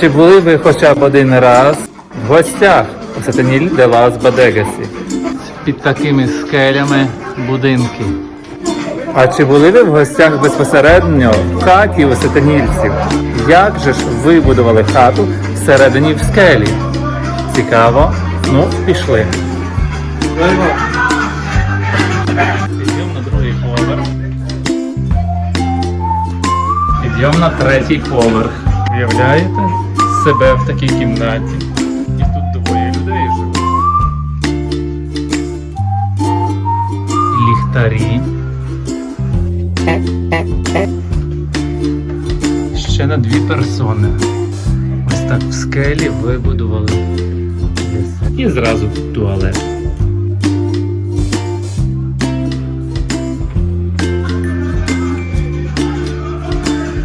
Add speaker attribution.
Speaker 1: Чи були ви хоча б один раз в гостях у Сатаніль де Лас Бадегасі? Під такими скелями будинки. А чи були ви в гостях безпосередньо в хаті у сатанільців? Як же ж вибудували хату всередині в скелі? Цікаво? Ну, пішли. Підйом на другий поверх. Підйом на третій поверх. Уявляєте себе в такій кімнаті? І тут двоє людей живуть. Ліхтарі. Ще на дві персони. Ось так в скелі вибудували. І зразу туалет.